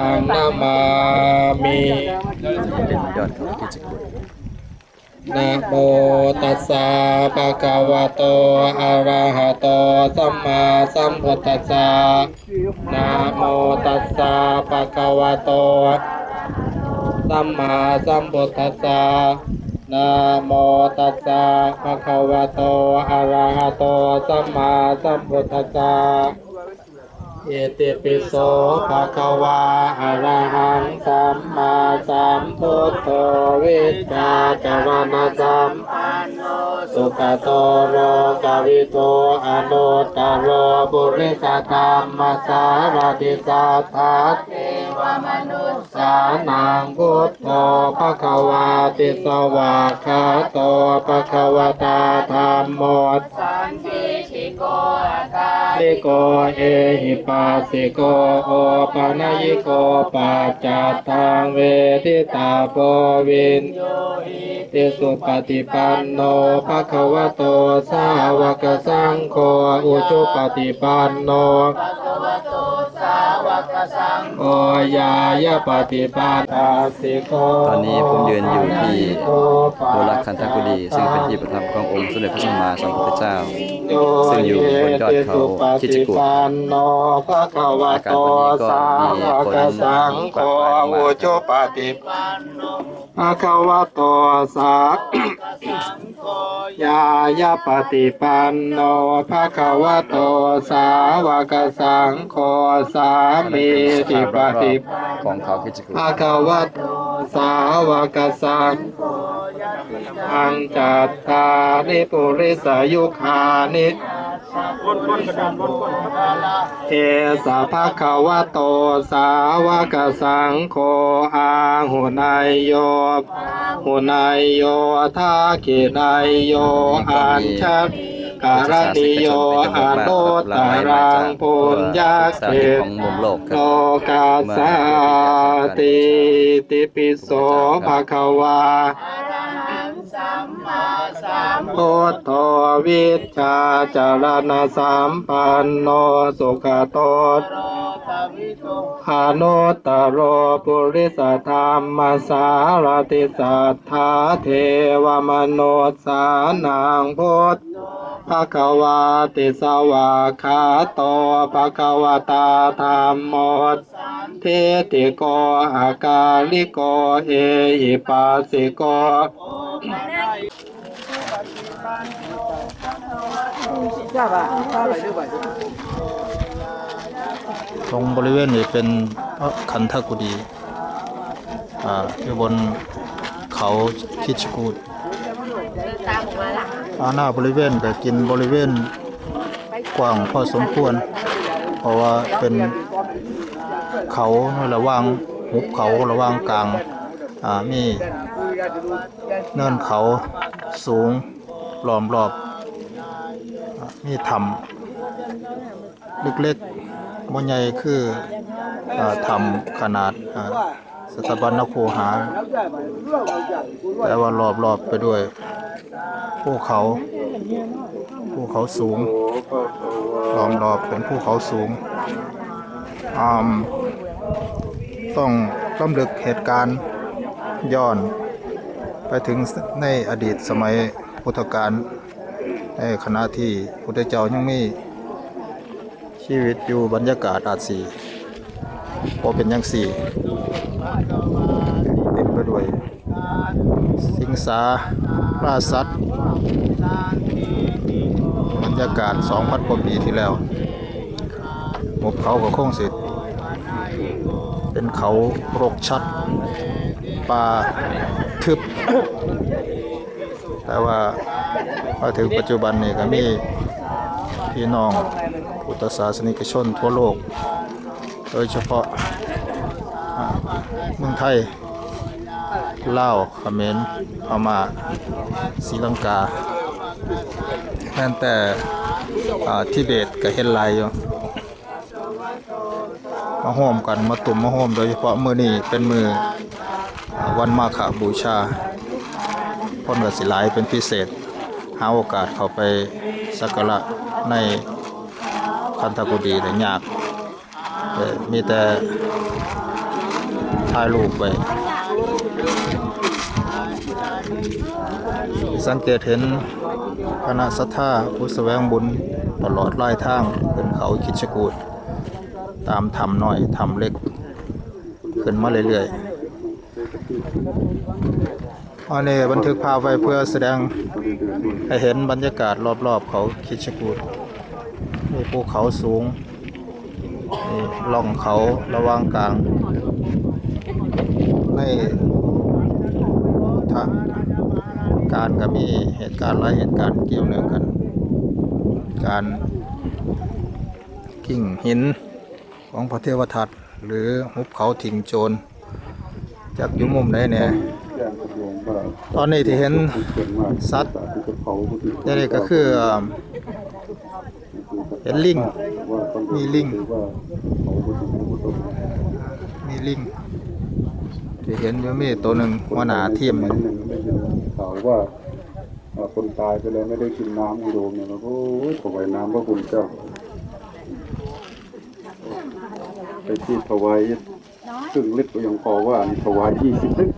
อังนามามิเป็นยอดเขากิจกุลนะโมตัสสะภะคะวะโตอะระหะโตสัมมาสัมพุทธัสสะนะโมตัสสะภะคะวะโตสัมมาสัมพุทธัสสะนะโมตัสสะภะคะวะโตอะระหะโตสัมมาสัมพุทธัสสะ เอติปิโสภะคะวาอะระหังสัมมาสัมพุทโธวิชชาจารณะสัมปันโนสุขโตโรกาวิโตอนุตตโรบุริสธรรมสารติสัทธาเทวมนุสสานังพุทโธภะคะวาติสวาคาโตภะคะวตาธรรมโมลิ โกเอหิปัสสิโกโอปะนายิโกปัจจัตตังเวทิตาโพวินโยหิติสุปฏิปันโนภะคะวะโตสาวกสังโฆอุชุปฏิปันโน โฆยายะปฏิปันนาสิโกตอนนี้ผมยืนอยู่ที่โบราณคันธกุดี ซึ่งเป็นที่ประทับขององค์สมเด็จพระสัมมาสัมพุทธเจ้า ซึ่งอยู่บนยอดเขาคิจกูฏโนภะคะวะโตสาวกสังโฆอุชุปฏิปันโนภะคะวะโตสายายะปฏิปันโนภะคะวะโตสาวกสังโฆสามีติปฏิปันโนของเขาคิจกุลภะคะวะโตสาวกสังโฆอังจัตตานิปุริสายุคานิ เอสะภะคะวะโตสาวกสังโฆอาหุนายโยหุนายโยทาคินายโยอัญชักการณิโยอาโนตารังปุญญาสาเกธิตโลกคโลรับกาสาติติปิโสภะคะวาพุทโธ วิชชาจารณะสัมปันโนสุขโตอนุตตโรปุริสธรรมสารติสัทธาเทวมโนสานังพุทธภะคะวาติสวาคาโตภะคะวตาธรรมโมเทติโกอากาลิโกเอหิปัสสิโก ตรงบริเวณนี้เป็นพระคันธกุฎีอ่าอยู่บนเขาคิชกูดอาหน้าบริเวณก็กินบริเวณกว้างพอสมควร เพราะว่าเป็นเขาระว่างหุบเขาระว่างกลางอ่ามีเนินเขาสูงล้อมรอบอ่า มีถ้ำเล็กๆบ่ใหญ่คืออ่าทำขนาดสถาบันนคูหา แต่ว่ารอบๆไปด้วยภูเขาภูเขาสูงล้อมรอบเป็นภูเขาสูงต้องล้ำลึกเหตุการณ์ย้อน ไปถึงในอดีตสมัยพุทธกาล ในขณะที่พุทธเจ้ายังมีชีวิตอยู่บรรยากาศอาจสีพอเป็นยังสี่เต็มไปด้วย สิงสาราสัตว์บรรยากาศ2,000กว่าปีที่แล้วหมบเขากับโค้งสิทธิ์เป็นเขารกชัดป่าทึบ แต่ว่าพอถึงปัจจุบันนี่ก็มีพี่น้องพุทธศาสนิกชนทั่วโลก โดยเฉพาะเมืองไทยลาวเขมรพม่าศรีลังกาแม้แต่อ่าทิเบตก็เห็นลายอยู่มาโฮมกันมาตุ่มมาโฮมโดยเฉพาะมือนี้เป็นมืออวันมาฆบูชา คนก็สิหลายเป็นพิเศษ หาโอกาสเข้าไปสักการะในคันธกุฎีได้ยากมีแต่ถ่ายรูปไว้สังเกตเห็นคณะสัทธาผู้แสวงบุญตลอดไล่ทางขึ้นเขาคิดชกูดตามทำน้อยทำเล็ก ขึ้นมาเรื่อยๆ อันนี้บันทึกภาพไว้เพื่อแสดงให้เห็นบรรยากาศรอบๆเขาคิชกูดมีภูเขาสูงนี่ล่องเขาระว่างกลางในทางการก็มีเหตุการณ์หลายเหตุการณ์เกี่ยวเนื่องกัน การกิ่งหินของพระเทวทัตหรือหุบเขาถิ่งโจรจากยุมุมไหนเนี่ย ตอนนี้ที่เห็นสัตว์นี่ก็คือเห็นลิง มีลิง มีลิงที่เห็นอยู่มีตัวหนึ่งหัวหน้าทียมหนึ่งได้ยินข่าวว่าคนตายไปแล้วไม่ได้กินน้ำโดมเนี่ยมันโอ้ยถวายน้ำพระคุณเจ้า ไปที่ถวายครึ่งลิตรก็ยังพอว่าถวายยี่สิบลิตร